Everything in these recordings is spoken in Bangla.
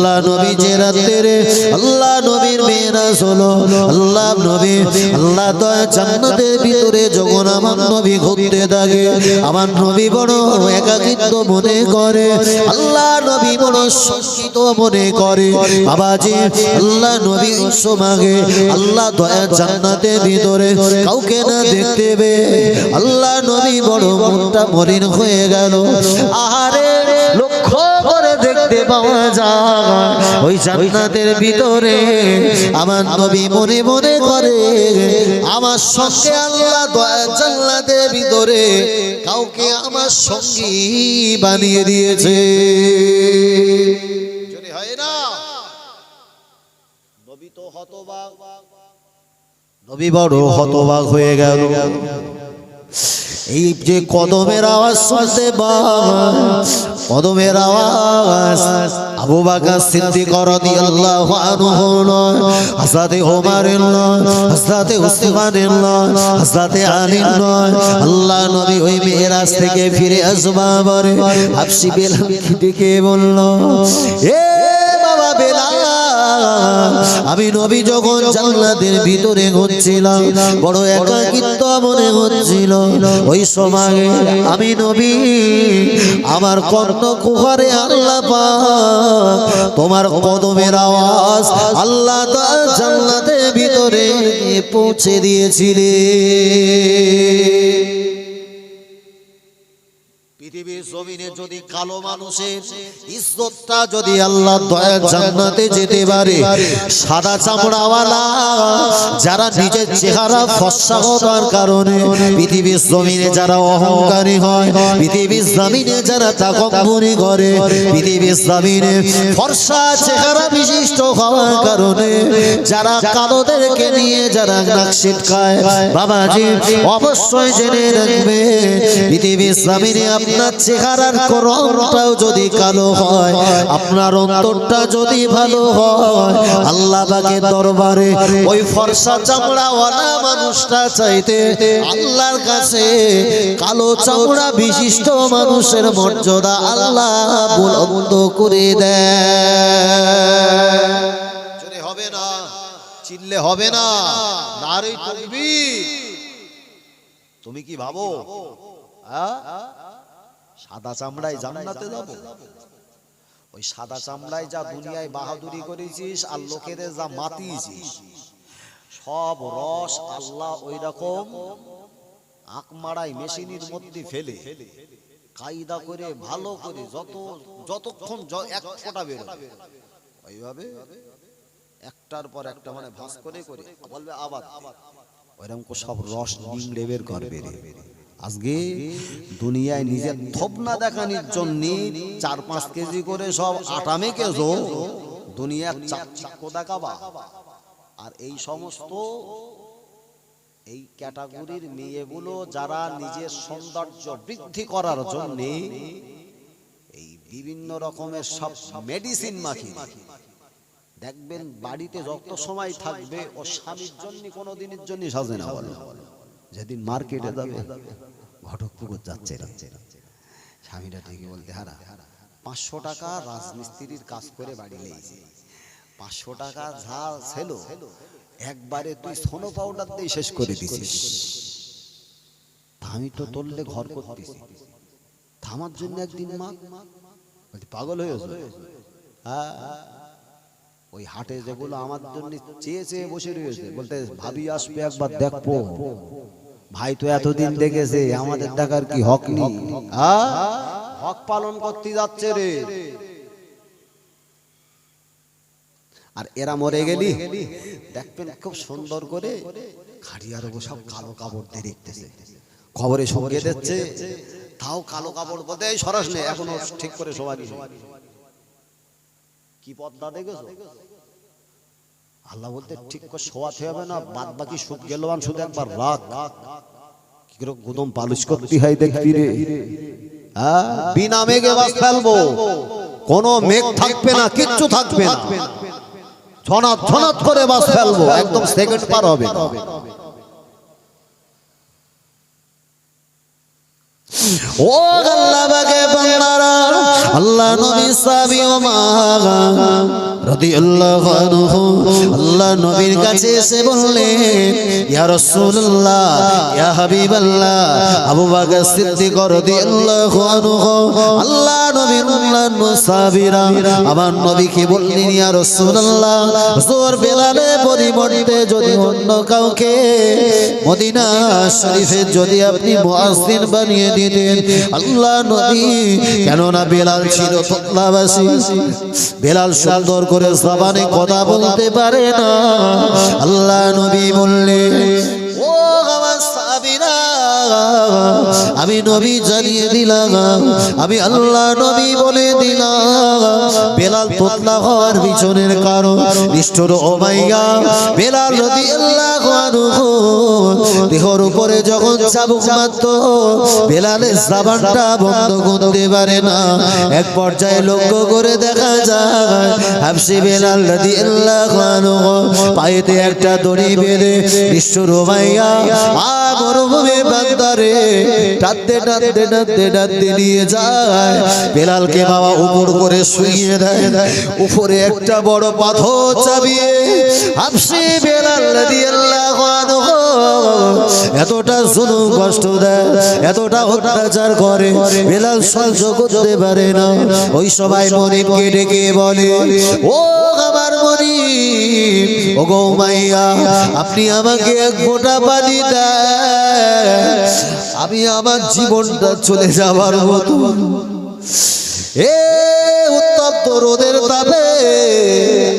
আল্লাহ নবী যে রাত্রে আল্লাহ নবীর মেয়েরাজ হলো আল্লাহ নবী, আল্লাহ দয়া জান্নাতের ভিতরে যখন আমার নবী ঘুরতে থাকে, আমার নবী বড় একাকিত্ব মনে করে, আল্লাহ নবী বড় শঙ্কিত মনে করে বাবাজি আল্লাহ নবী সমাগে আল্লাহ দয়া জান্নাতের ভিতরে কাউকে না দেখতে আল্লাহ নবী বড় মনটা মলিন হয়ে গেল। আহারে পাওয়া যায়। ওই জান্নাতের ভিতরে আমার নবী মনে মনে করে আমার সঙ্গে আল্লাহ জান্নাতের ভিতরে কাউকে আমার সঙ্গী বানিয়ে দিয়েছে। হয় না নবী তো হতবাক। নবী বড় হতবাক হয়ে গেল। এই যে কদমের আওয়াজ শুনতে কদমের আওয়াজ আবু বাকর সিদ্দিক রাদিয়াল্লাহু আনহু নয়, হযরতে ওমরের নয়, হযরতে উসমানের নয়, হযরতে আলীর নয়। আল্লাহ নবী ওই মেরাজ থেকে ফিরে আসবা পরে হাফসি ডেকে বলল, এ আমি নবী যখন জান্নাতের ভিতরে ঘুরছিলাম, বড় একাকিত্ব মনে হচ্ছিল। ওই সময় আমি নবী, আমার কর্ণ কুহারে আল্লাহ পাক তোমার কদমের আওয়াজ আল্লাহ জান্নাতের ভিতরে পৌঁছে দিয়েছিলে পৃথিবীর জমিনে যদি কালো মানুষের ইজ্জতটা যদি আল্লাহ দয়া জান্নাতে যেতে পারে সাদা চামড়াওয়ালা যারা নিজের চেহারা ফর্সা হওয়ার কারণে পৃথিবীর জমিনে যারা অহংকারী হয় পৃথিবীর জমিনে যারা তাকম্বরি করে পৃথিবীর জমিনে ফর্সা চেহারা বিশিষ্ট হওয়ার কারণে যারা কালোদেরকে নিয়ে যারা নাকশিট খায় বাবাজি অবশ্যই জেনে রাখবে পৃথিবীর জমিনে আপনার চেহারার করমটাও যদি কালো হয়, আপনার অন্তরটা যদি ভালো হয়, আল্লাহ পাকের দরবারে ওই ফর্সা চামড়াওয়ালা মানুষটা চাইতে আল্লাহর কাছে কালো চামড়া বিশিষ্ট মানুষের মর্যাদা আল্লাহ বুলন্দ করে দেয়। হবে না চিনলে হবে না, নারী তুমি কি ভাবো? হ্যাঁ? সাদা চামড়ায় জান্নাতে যাব। ওই সাদা চামড়ায় যা দুনিয়ায় বাহাদুরি করেছিস আর লোকেদের যা মাতিয়েছিস সব রস আল্লাহ ওই রকম আকমারাই মেশিনের মধ্যে ফেলে কায়দা করে ভালো করে যত যতক্ষণ এক ফোঁটা বের ওইভাবে একটার পর একটা মানে ভাস করে করে বলবে আবার। ওইরকম সব রস নিংড়ে বের করবে আজকে দুনিয়ায় নিজের থোপনা দেখানোর জন্য চার পাঁচ কেজি করে সব আটা মেখেছো দুনিয়ার চাকচিক্য দেখাবা। আর এই সমস্ত এই ক্যাটাগরির মেয়েগুলো যারা নিজের সৌন্দর্য বৃদ্ধি করার জন্য এই বিভিন্ন রকমের সব মেডিসিন মাখি দেখবেন বাড়িতে যত সময় থাকবে ও স্বামীর জন্য কোনো দিনের জন্য সাজে না বলে। যেদিন মার্কেটে যাবে ঘটক পুকুর যাচ্ছে স্বামীরা ঠিকই বলতে, হারা, পাঁচশো টাকা রাজমিস্ত্রির কাজ করে বাড়ি লেগেছে পাঁচশো টাকা যা ছিল, একবারে তুই সোনো পাউডার দিয়ে শেষ করে দিছিস। আমি তো তললে ঘর করতেছি থামার জন্য একদিন মা পাগল হয়েছে হ্যাঁ। ওই হাটে যেগুলো আমার জন্য চেয়ে চেয়ে বসে রয়েছে। বলতে ভাবি আসবে একবার দেখব। ভাই তো এতদিন দেখেছে আমাদের টাকার কি হক নেই? হক পালন করতে যাচ্ছে রে। আর এরা মরে গেলি? দেখবেন খুব সুন্দর করে খাড়িয়ার ওপর সব কালো কাপড় দিয়ে দেখতেছে। খবরে সরিয়ে দিচ্ছে তাও কালো কাপড় বলতে সরাস নেই এখনও ঠিক করে সবারই কি পদ্মা দেখেছ? আল্লাহ বলতে ঠিক করে শোয়াতে হবে না বাদ বাকি সুদ গেলবান শুধু একবার রাখ। কি করে গুদম পালিশ করতে হয় দেখবি রে? হ্যাঁ? বিনা মেঘে বাস ফেলব। কোনো মেঘ থাকবে না, কিচ্ছু থাকবে না। ছনাত ছনাত করে বাস ফেলব, একদম সেকেন্ড পার হবে। ও আল্লাহ বাগে বান্দারা আল্লাহ নবী সাবি ও মা রাদিয়াল্লাহু আনহু আল্লাহ নবীর কাছে এসে বললেন, ইয়া রাসূলুল্লাহ, ইয়া হাবিবাল্লাহ, আবু বকর সিদ্দিক রাদিয়াল্লাহু আনহু আল্লাহ নবীর সাহাবীরা আমার নবীকে বললেন, ইয়া রাসূলুল্লাহ বেলালের পরিবর্তে যদি অন্য কাউকে মদিনা যদি আপনি মুয়াজ্জিন বানিয়ে দিতেন আল্লাহ নবী কেননা বেলাল ছিল বেলাল সুন্দর করে জবানে কথা বলতে পারে না। আল্লাহ নবী বললে ও আমার সাহাবীরা আমি নবী জানিয়ে দিলাম। আমি আল্লাহ নবী বলে দিলাম। বেলাল তোতলা হওয়ার পিছনের কারণ। নিষ্ঠুর ওমাইয়া বেলাল রদি আল্লাহ দেহর উপরে যখন চাবুক মারত, বেলালের সাবানটা বন্ধ করতে পারে না। এক পর্যায়ে লক্ষ্য করে দেখা যায়, হাফসি বেলাল রদি আল্লাহ পায়েতে একটা দড়ি বেঁধে নিষ্ঠুর ওমাইয়া আ মরুভূমি বান্দারে টানতে টানতে টানতে টানতে নিয়ে যায়। বেলালকে বাবা উপর করে শুইয়ে দেয়। উপরে একটা বড় পাথর চাবিয়ে হাফসি বেলাল রাদিয়াল্লাহু আনহু এতটা জুলুম, কষ্ট দেয়, এতটা অত্যাচার করে। বেলাল সহ্য করতে পারে না। ওই সবাই মনিবকে ডেকে বলে, ও ও গো মাইয়া, আপনি আমাকে এক গোটা পানি আমি আমার জীবনটা চলে যাবার মতো। এ উত্তপ্ত রোদের তাপে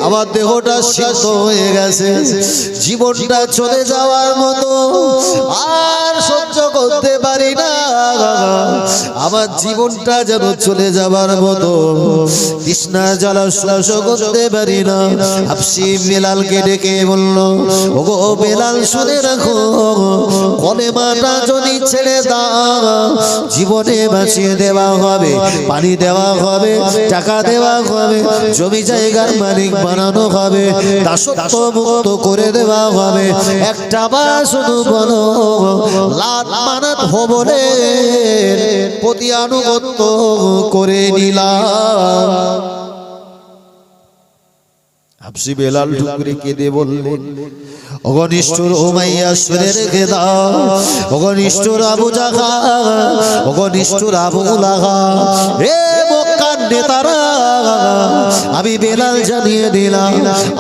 আমার দেহটা সিদ্ধ হয়ে গেছে। জীবনটা চলে যাওয়ার মতো আর সহ্য করতে পারি না। আমার জীবনটা যেন চলে যাবার মতো। কৃষ্ণা জ্বালা সহ্য করতে পারি না। হাফসি বেলালকে ডেকে বলল, ওগো বেলাল, শুনে রাখো। কলেমাটা যদি ছেড়ে দাও, জীবনে বাঁচিয়ে দেওয়া হবে, পানি দেওয়া হবে, টাকা দেওয়া হবে, জমি জায়গার মালিক বানানো হবে। দাসত্ব মুক্ত করে দেওয়া হবে। একটা বার শুধু বলো মানাত হবলে প্রতি আনুগত্য করে নিলাম। হাফসি বেলাল টুকরি কেঁদে বললেন অগনিষ্ঠুর ওমাইয়া শুনে রেখে দাও। অগনিষ্ঠুর আবু জাগা অগনিষ্ঠুর আবু লাগা রে মক্কার নেতারা আমি বেলাল জানিয়ে দিলাম,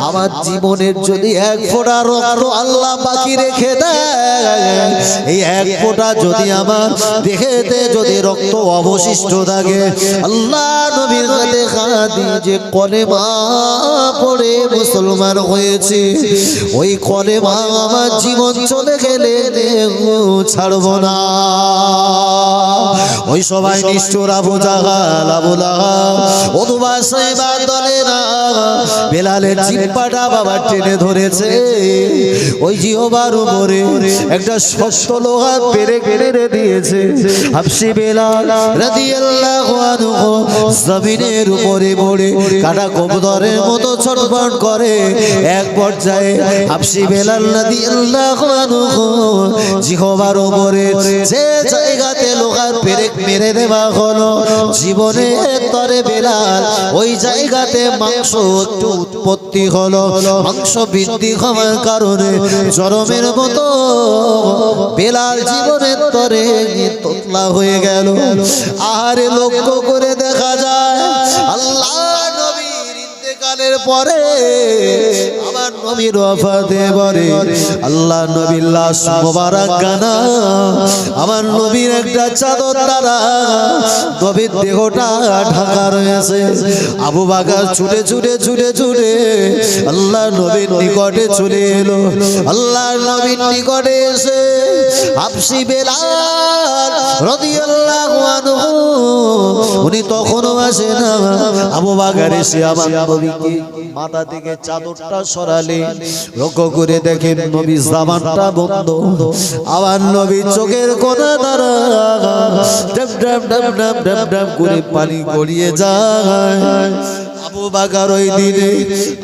আমার জীবনের যদি এক ফোঁটা রক্ত আল্লাহ বাকি রেখে দেয়, এই এক ফোঁটা যদি আমার দেখেতে যদি রক্ত অবশিষ্ট থাকে, আল্লাহ নবীর দেখা দিয়ে যে কলেমা পড়ে মুসলমান হয়েছে, ওই কলেমা আমার জীবন চলে গেলে ছাড়ব না। ওই সবাই নিষ্ঠুর আবু জাগাল, আবু লাহাব অথবা সাইবার দলেরা বেলালের জিব্বাটা বাবা টেনে ধরেছে। ওই জিহবার উপরে একটা শক্ত লোহা পেরে কেড়ে দিয়েছে। হাফসি বেলাল রাদিয়াল্লাহু আনহু জমিনের উপরে পড়ে কাটা কবুতরের মতো ছটফট করে। এক পর্যায়ে হাফসি বেলাল রাদিয়াল্লাহু আনহু জিহবার উপরে যে জায়গাতে লোহার পেরেক মেরে দেওয়া হলো জীবনে তরে বেলাল ওই জায়গাতে মাংস উৎপত্তি হলো, মাংস বৃদ্ধি হওয়ার কারণে জরমের মতো বেলার জীবনের তরে তোতলা হয়ে গেল। আহারে লক্ষ্য করে দেখা যায়, আল্লাহ নবীর ইন্তেকালের পরে নবীর ওয়াফাতে পরে আল্লাহ নবীর লাশ মোবারক গানা। আমার নবীর একটা চাদর দ্বারা নবীর দেহটা ঢাকা রয়েছে। আবু বাকার ছুটে ছুটে ছুটে ছুটে আল্লাহ নবীর নিকটে চলে এলো। আল্লাহ নবীর নিকটে এসে হাফসি বেলাল রাদিয়াল্লাহু আনহু, উনি তখনও আসে না। আবু বাকার এসে আমার নবীকে মাথা থেকে চাদরটা সরালে। লক্ষ্য করে দেখেন নবী জামানটা বন্ধ। আমার নবী চোখের কোনা দ্বারা করে পানি গড়িয়ে যায়। আবু বাকার ওই দিনে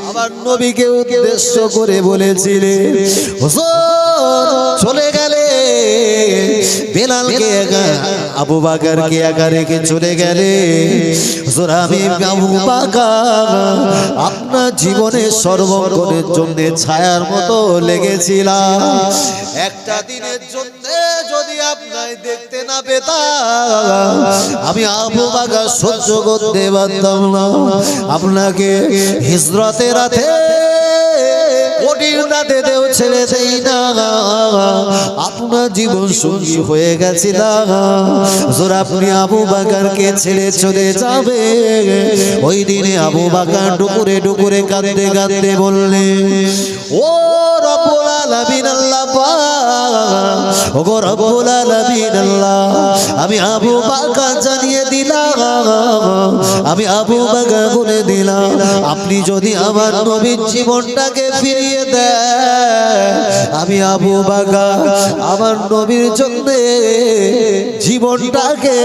আমার নবীকে উদ্দেশ্য করে বলেছিলেন চলে গেলে বেলালকে একা- আবু বাকারকে একা রেখে চলে গেলে। আমি আবু বাকার আপনার জীবনে সর্বক্ষণের জন্য ছায়ার মতো লেগেছিলাম। একটা দিনের জন্য যদি আপনাকে দেখতে না পেতাম আমি আবু বাকা সহ্য করতে পারতাম না। আপনাকে হিজরতের রাতে রাতে দেও ছেড়ে দেই না। আপনার জীবন সঙ্গী হয়ে গেছে জোর আপনি আবু বাকারকে ছেড়ে চলে যাবে। ওই দিনে আবু বাকার ডুকুরে ডুকুরে কাঁদতে কাঁদতে বললে, ও রপলা ওগো রব্বুল আলামিন আল্লাহ, আমি আবু বাকা জানিয়ে দিলাম, আমি আবু বাকা বলে দিলাম, আপনি যদি আমার নবীর জীবনটাকে ফিরিয়ে দেন, আমি আবু বাকা আমার নবীর জন্য জীবনটাকে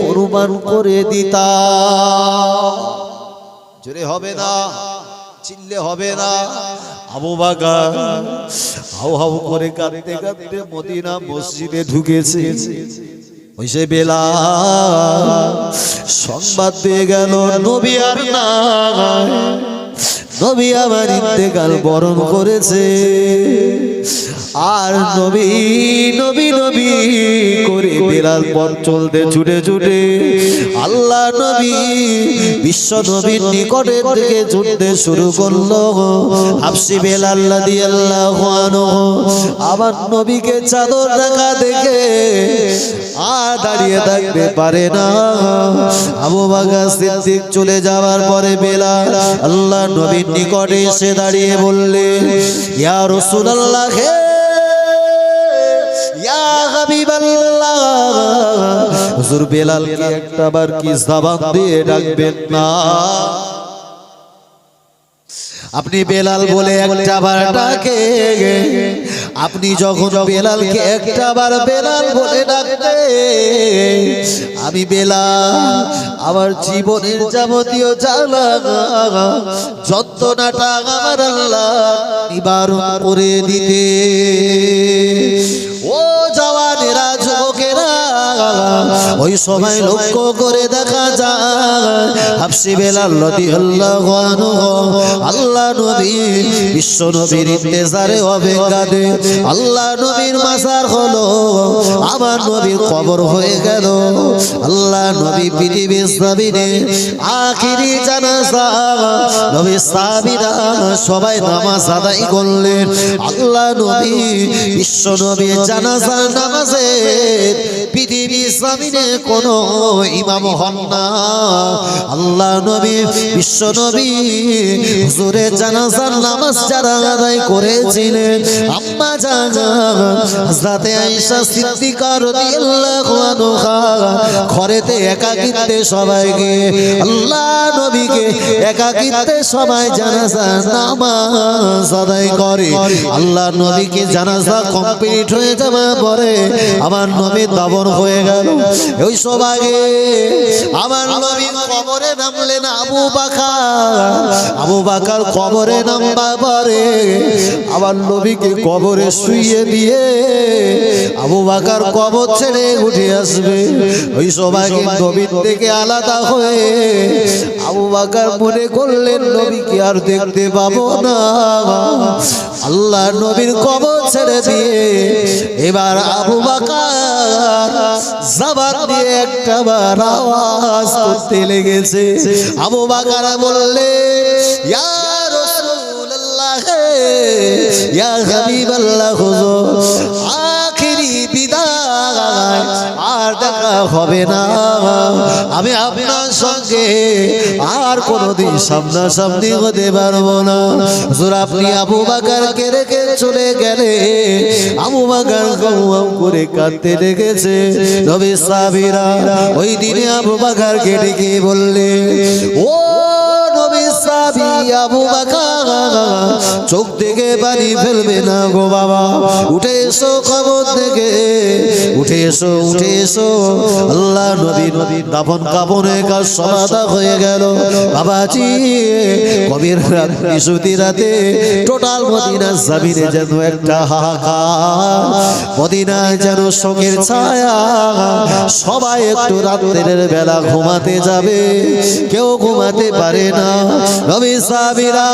কুরবান করে দিতাম। জোরে হবে না, চিল্লে হবে না। আবু বাকা হাউ হাউ করে কাঁদতে কাঁদতে মদিনা মসজিদে ঢুকেছে। ওই বেলা সংবাদ পেয়ে গেল, নবী আর নাই। নবী আবার ইন্তেকাল বরণ করেছে। আর নবী নবী নবী করে বেলাল পথ চলতে ছুটে ছুটে আল্লাহ নবী বিশ্ব নবীর নিকটের দিকে ছুটতে শুরু করল। হাফসি বেলাল দিয়ে আল্লাহ আবার নবীকে চাদর দেখা দেখে আর দাঁড়িয়ে থাকতে পারে না। আবু বাগা সিদ্দিক চলে যাওয়ার পরে বেলাল আল্লাহ নবীর নিকটে এসে দাঁড়িয়ে বললে, ইয়া রাসূলুল্লাহ হে ইয়া হাবিবাল্লাহ, হুজুর বেলালকে একটা বার কি জবান দিয়ে ডাকবেন না। আপনি বেলাল বলে একটা বার ডাকে আপনি যখন বেলালকে একটা বার বেলাল বলে ডাকতে আমি বেলা আমার জীবনের যাবতীয় জ্বালা যন্ত্রণাটা আমার আল্লাহ নিবারণ করে দিতে ও জওয়ানেরা ওই সময় লক্ষ্য করে দেখা যায় হাফসি বেলাল রাদিয়াল্লাহু আনহু আল্লাহ নবী বিশ্ব নবীর ইন্তেজারে হবে কাঁদে আল্লাহ নবীর মাজার হলো, আমার নবীর কবর হয়ে গেল। আল্লাহ নবী পৃথিবীর জমিনে আখিরি জানাজা নবী সাহাবীরা সবাই নামাজ আদায় করলেন। আল্লাহ নবী বিশ্ব নবী জানাজার নামাজে পৃথিবীর জমিনে কোন ইমাম হন না। আল্লাহ নবী, বিশ্ব নবী হুজুরে জানাজার নামাজ যারা আদায় করেছিলেন, আম্মা জানা, হযরতে আয়েশা সিদ্দিকা রাদিয়াল্লাহু আনহা, ঘরেতে একাকিত্বে সবাইকে আল্লাহ নবীকে একাকিত্বে সবাই জানাজা, নামাজ আদায় করে। আল্লাহ নবীকে জানাজা কমপ্লিট হয়ে যাওয়ার পরে আমার নবী দাবর হয়ে গেল। ওই সবাইকে আমার নবী কবরে নামলেন আবু বাকার। আবু বাকার কবরে নামবার পরে আমার নবীকে কবরে শুইয়ে দিয়ে আবু বাকার কবর ছেড়ে উঠে আসবে। ওই সবাইকে নবীর থেকে আলাদা হয়ে আবু বাকার মনে করলেন, নবীকে আর দেখতে পাবো না। আল্লাহ নবীর কবর ছেড়ে দিয়ে এবার আবু বাকার জবান দিয়ে একটা বার আওয়াজ করতে লেগেছে। আবু বাকার বললে, ইয়া ইয়া হাবিবাল্লাহ হুজুর, আখিরি বিদায় আর দেখা হবে না। আমি আপনার সঙ্গে আর কোনোদিন সামনাসামনি হতে পারব না। হুজুর, আপনি আবু বাকারকে রেখে চলে গেলে আবু বাকার গম করে কাঁদতে লেগেছে। নবী সাবিরা ওই দিনে আবু বাকারকে ডেকে বললে ও চোখ থেকে পানি ফেলবে না গো বাবা। উঠে এসো খবর থেকে উঠে এসো উঠে এসো। আল্লাহ নবী দাফন কাপড়ে কাজ সমাধা হয়ে গেল। বাবাজি, গভীর রাত রাতে টোটাল মদিনা জামিনে যেন একটা হাহাকার মদিনা যেন শোকের ছায়া। সবাই একটু রাত্রের বেলা ঘুমাতে যাবে। কেউ ঘুমাতে পারে না। নবী সাবিরা।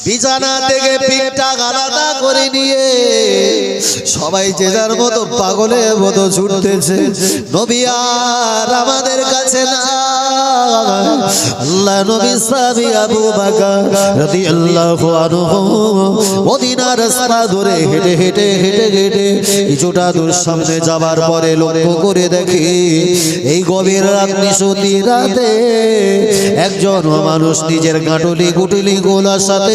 বিছানা থেকে পিঠটা আলাদা করে নিয়ে সবাই যে যার মতো পাগলের মতো ছুটতেছে। নবী আর আমাদের কাছে না। হেঁটে হেঁটে হেঁটে হেঁটে কিছুটা সামনে করে দেখি এই গভীর রাতে একজন মানুষ নিজের গাঁটুলি গুটুলি গোলার সাথে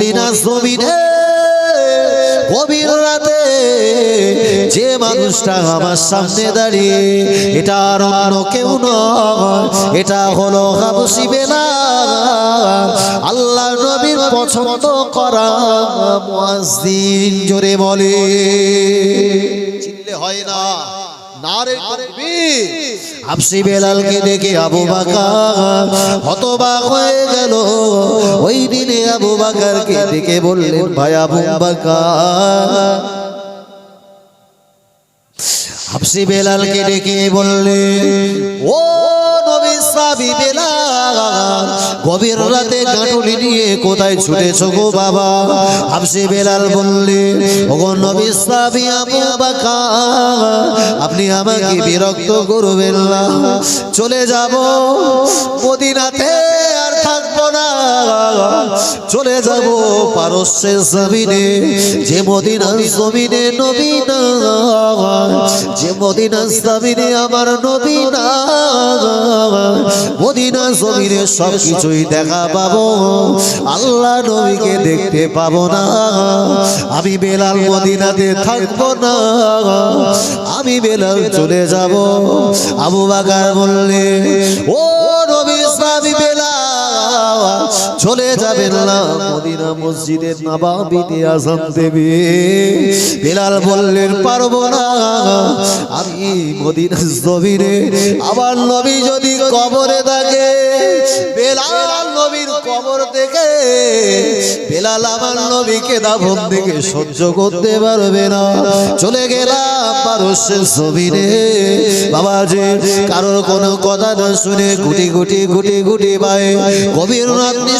মদিনা জমিনে গভীর রাতে যে মানুষটা আমার সামনে দাঁড়িয়ে এটা আর অন্য কেউ নয়। এটা হলো হাবসি বেলা আল্লাহ নবীর পছন্দ করা মুয়াজ্জিন জোরে বলে। চিনলে হয় না। নারে হাবসি বেলালকে দেখে আবু বাকার হতবাক হয়ে গেল। ওই দিনে আবু বাকারকে দেখে বললেন, ভাই আবু বাকার। হাবসি বেলালকে ডেকে বললে ও নবী সাবি বেলাল গভীর রাতে গাঁটুলি নিয়ে কোথায় ছুটেছ গো বাবা? আপসি বেলাল বললে ওগো নবী সাবি আবু বাকার আপনি আমাকে বিরক্ত করবেন না। চলে যাব মদিনাতে। না। চলে যাব পারস্যের জমিনে, যে মদিনার জমিনে নবী না। যে মদিনার জমিনে আমার নবী না। মদিনা জমিনে সব কিছুই দেখা পাবো। আল্লাহ নবীকে দেখতে পাবো না। আমি বেলাল মদিনাতে থাকব না। আমি বেলাল চলে যাব। আবু বাকার বললে, ও নবী ইসলামী বেলাল চলে যাবেন না। মদিনা মসজিদের নবাবিতে আজান দেবে। বেলাল বললেন পারব না। আমি মদিনা জমিনে আমার নবী যদি কবরে থাকে বেলাল নবীর কবর থেকে বেলাল আমার নবীকে দাফন থেকে সহ্য করতে পারবে না। চলে গেলাম পারস্যের জমিনে। বাবা যে কারোর কোনো কথা না শুনে গুটি গুটি গুটি গুটি বাই কবির রাত্রি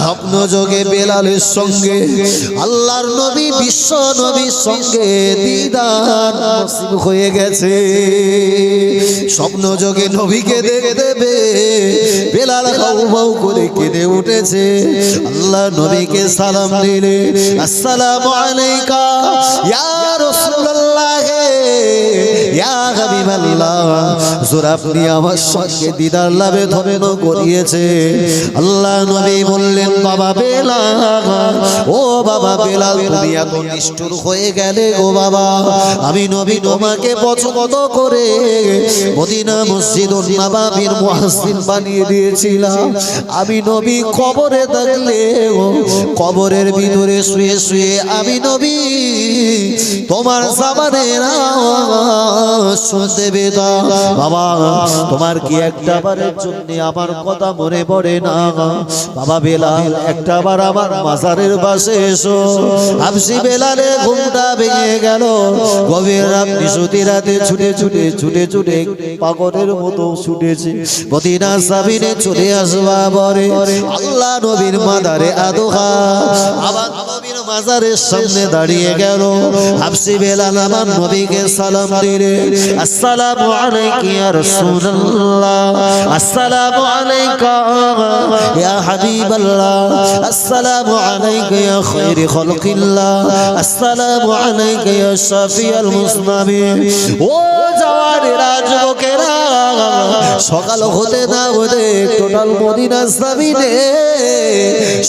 স্বপ্ন যোগে বেলালের সঙ্গে, আল্লাহর নবী, বিশ্ব নবীর সঙ্গে দিদার হয়ে গেছে। স্বপ্ন যোগে নবীকে দেখে দেবে বেলাল হাউ করে কেঁদে উঠেছে। আল্লাহ নবীকে সালাম দিলে, আসসালামু আলাইকা, ইয়া রাসূলুল্লাহ আপনি আমার সঙ্গে দিদার লাভে করিয়েছে। আল্লাহ নবী বললেন, বাবা ও বাবা বেলাল, তুমি এত নিষ্ঠুর হয়ে গেলে বাবা। আমি নবী তোমাকে পছন্দ করে মদিনা মসজিদ মুহাসিন বানিয়ে দিয়েছিলাম। আমি নবী কবরে কবরের ভিতরে শুয়ে শুয়ে আমি নবী তোমার সাবানের তোমার কি একটা বারের জন্য একটা বার আমার মাজারের পাশে এসো। ঘুমটা ভেঙে গেল। ছুটে ছুটে ছুটে ছুটে পাগলের মতো ছুটেছে। মদিনা সাবিনে চলে আসবা পরে আল্লাহ নবীর মাদারে আদোহা। আবার নবীর মাজারের সামনে দাঁড়িয়ে গেল। হাফসি বেলাল আমার নবীকে সালাম দিলে, আসসালামু আলাইকা ইয়া রাসূলুল্লাহ, আসসালামু আলাইকা ইয়া হাবিবাল্লাহ, আসসালামু আলাইকা ইয়া খায়রি খালকিল্লাহ, আসসালামু আলাইকা ইয়া শাফিয়াল মুসলিমিন। ও জওয়ানেরা যুবকেরা, সকাল হতে না হতে টোটাল মদিনা সাবিনে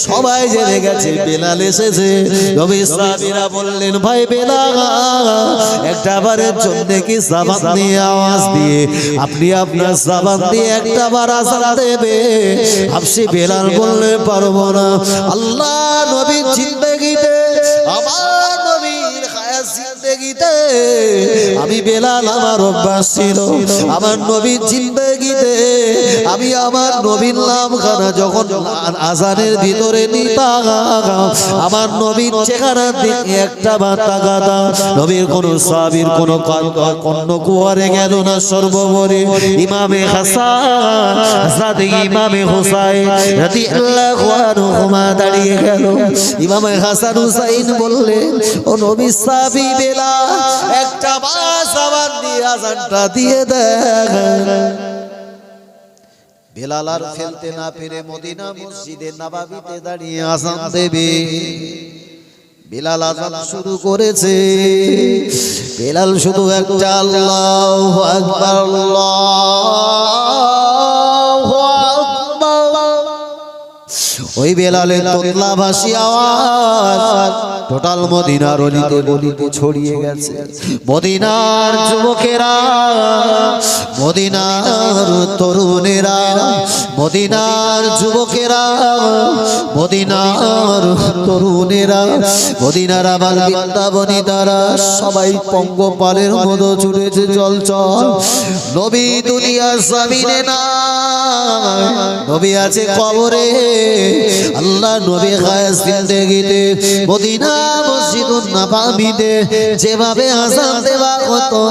সবাই জেনে গেছে, বেলাল এসেছে। নবী সাহাবীরা বললেন, ভাই বেলাল, একটা বারের জন্য কি জাবান নিয়ে আওয়াজ দিয়ে আপনি আপনার জাবান দিয়ে একটা বার আজান দেবে। হাফসি বেলাল বললে পারব না। আল্লাহ নবীর জিন্দগিতে আমার জিন্দগিতে আমি বেলাল আমার অভ্যাস ছিল, আমার নবীর জিন্দগিতে। আমি আমার নবীর নাম খানা যখন আজানের ভিতরে আমার নবীর চেহারার দিকে একটা বার তাকাতাম নবীর কোন সাবির কোন কুয়ারে গেল না সর্বোপরি। ইমামে হাসান ইমামে হোসাইন রাদিয়াল্লাহু আনহুমা দাঁড়িয়ে গেল। ইমামে হাসান হুসাইন বললেন, ও নবী সাহাবী বেলা একটা বাস আবার দিয়ে আজানটা দিয়ে দেখ বেলাল আর ফেলতে না পেরে মদিনা মসজিদে নবাবিতে দাঁড়িয়ে আজান দেবে। বেলাল আজান শুরু করেছে। বেলাল শুধু একটা আল্লাহ আকবার, আল্লাহু ওই বেলালের তোতলা ভাসি আওয়াজ টোটাল মদিনার অলিতে গলিতে ছড়িয়ে গেছে। মদিনার যুবকেরা, মদিনার তরুণেরা, মদিনার যুবকেরা, মদিনার তরুণেরা, মদিনার আবার বৃন্দাবনী তারা সবাই পঙ্গপালের মতো ছুটেছে জল চল নবী দুনিয়ার সাবিনে না নবী আছে কবরে। আল্লাহ নবী খায়াস জিন্দেগিতে, মদিনা মসজিদুন নাবাবিতে যেভাবে আজান দেওয়া হতো,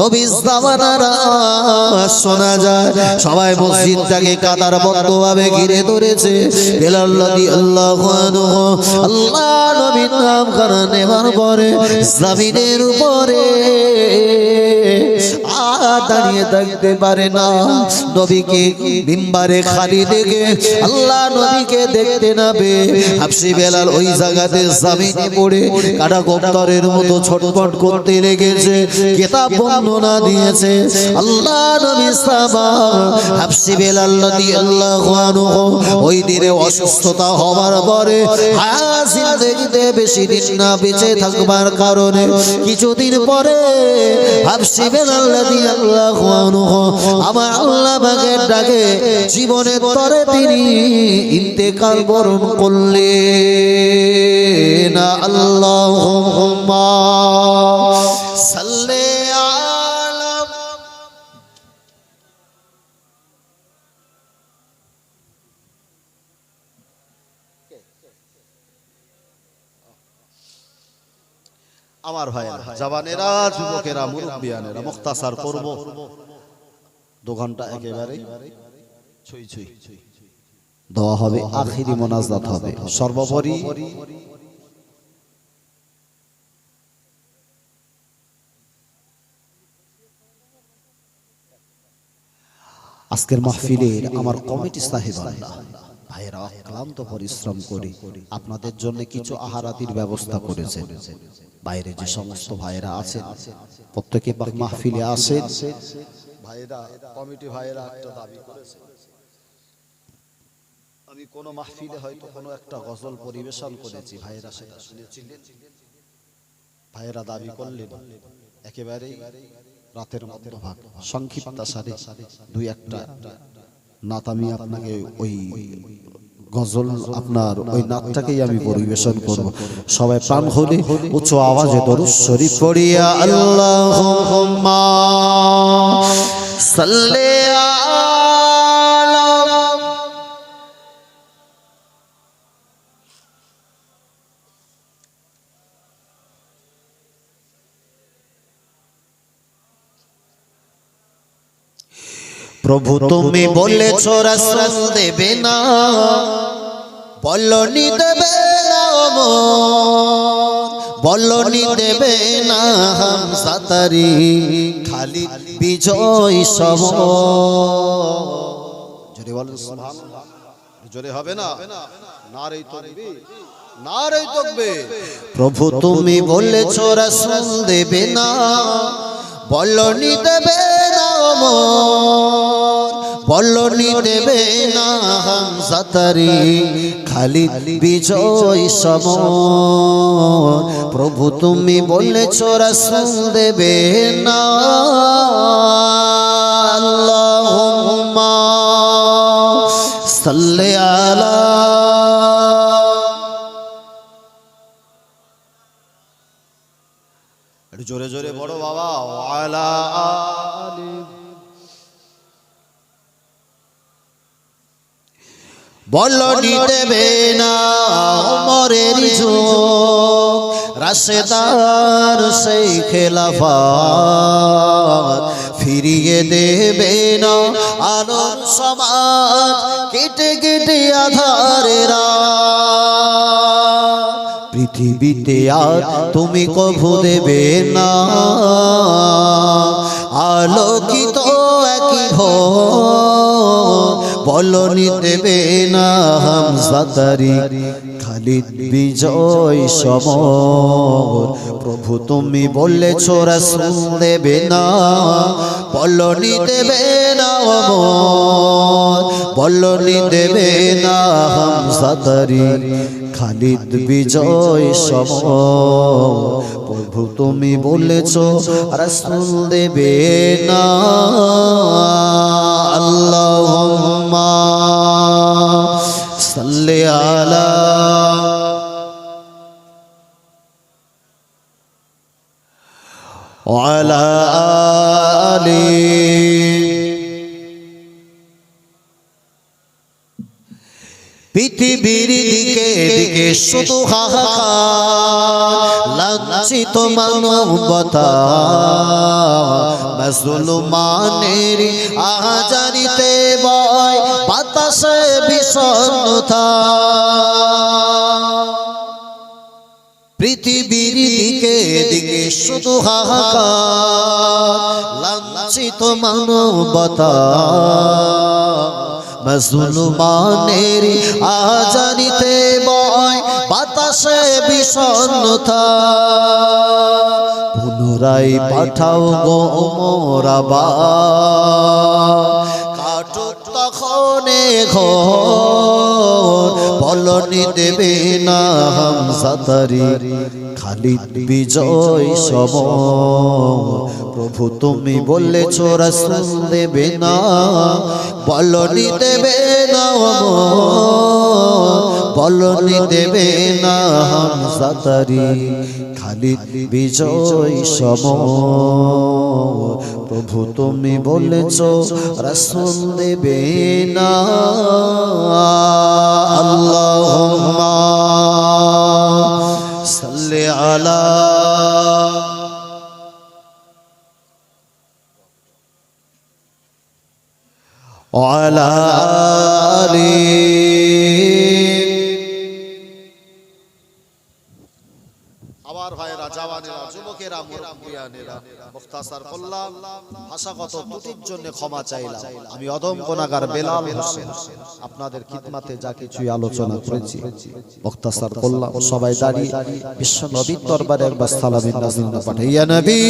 নবী জামানারা শোনা যায়। সবাই মসজিদটাকে কাতার বদ্ধভাবে ঘিরে ধরেছে। বেলাল রাদিয়াল্লাহু আনহু, আল্লাহ নবীর নাম করা নেবার পরে জমিনের উপরে দাঁড়িয়ে থাকতে পারে না। নবীকে মিম্বারে খালি দেখে আল্লাহ নবীকে দেখতে নাবে হাফসি বেলাল ওই জায়গাতে জামিনে পড়ে কাটা গোপ্তরের মতো ছটফট করতে লেগেছে, কিতাব বর্ণনা দিয়েছে। আল্লাহ নবী সাবা হাফসি বেলাল রাদিয়াল্লাহু আনহু ওই দিনে অসুস্থতা হওয়ার পরে হায়াত জিন্দেগিতে বেশি দিন না বেঁচে থাকবার কারণে কিছুদিন পরে হাফসি বেলাল আমার আল্লাহ পাকের ডাকে জীবনের তরে তিনি ইন্তেকাল বরণ করলেন। আল্লাহুম্মা সাল্লি আমার ভাইয়েরা জওয়ানেরা যুবকেরা মুরব্বিয়ানেরা মুখতাসার করব। দু ঘণ্টা একেবারে ছুঁই ছুঁই। দোয়া হবে আখিরি মোনাজাত হবে। সর্বোপরি আজকের মাহফিলের আমার কমিটি সাহেবানরা ভাইয়েরা ক্লান্ত পরিশ্রম করে। আপনাদের জন্য কিছু আহারাতির ব্যবস্থা করেছেন বাইরে যে সমস্ত ভাইয়েরা আছেন প্রত্যেকে মাহফিলে আসেন ভাইয়েরা, কমিটি ভাইয়েরা একটা দাবি করেছে। আমি কোন মাহফিলে হয়তো কোনো একটা গজল পরিবেশন করেছি, ভাইয়েরা সেটা শুনেছিলেন। ভাইয়েরা দাবি করলেন, একেবারেই রাতের মধ্যভাগ সংক্ষিপ্ত সারে দুই একটা। নাত আমি আপনাকে ওই গজল, আপনার ওই নাচটাকেই আমি পরিবেশন করব। সবাই প্রাণ হলে উচ্চ আওয়াজে দরুদ শরীফ পড়িয়া আল্লাহুম্মা সাল্লি প্রভু তুমি বলেছ রাসূল দেবে না। বলনি দেবে না বলনি দেবে না হামসাতারি খালি বিজয় সম জোরে বলেন সুবহানাল্লাহ। জোরে হবে না? নারে তকবীর। নারে তকবীর। প্রভু তুমি বলেছ রাসূল দেবে না। বলনি দেবে না বলনি দেবে না হামসাতারি খালি বিজয় সম প্রভু তুমি বলেছ, রাসূল দেবে না। সাল্লি আলা জোরে জোরে বড় বাবা, ওয়ালা আলি। বলনি দেবে না মরের যুগ রাশেদার সেই খেলাফাত। ফিরিয়ে দেবে না আলোর সমাজ, কেটে কেটে আধারেরা পৃথিবীতে আর তুমি কভু দেবে না। আলোকিত একই ঘর বলনি দেবে না হামজাতারি খালিদ বিজয় সমর। প্রভু তুমি বলেছ রাসূল দেবে না বলনি দেবে না বলনি দেবে না হামজাতারি খালিদ বিজয় সম প্রভু তুমি বলেছ রাসূল দেবে না আল্লাহুম্মা সাল্লি আলা وعلى آله পৃথিবীর দিকে দিকে শুধু হাহাকার লাঞ্ছিত মানবতা মুসলমানের আহাজারিতে বয় বাতাসে পৃথিবীর দিকে দিকে শুধু হাহাকার মানবতা। মুসলমানের আজারিতে বয় বাতাসে বিষণ্ণতা পুনরায় পাঠাও গো মোরাবা বলনি দেবে না হামসাতারি খালিদ বিজয় সম। প্রভু তুমি বলেছ রাসূল দেবে না, বলনি দেবে না বলনি দেবে না হামসাতারি খালিদ বিজয় সম। প্রভু তুমি বলেছ রাসূল দেবে না আল্লাহুম্মা সাল্লি আলা وعلى آله মুখতাসার করলাম, ভাষাগত ত্রুটির জন্য ক্ষমা চাইলাম। আমি অদম গোনাগার বেলাল হোসেন, আপনাদের খিদমাতে যা কিছুই আলোচনা করেছি, মুখতাসার করলাম। সবাই দাঁড়িয়ে বিশ্ব নবীর দরবারে একবার সালামিন নাজির পাঠাইয়া নবী!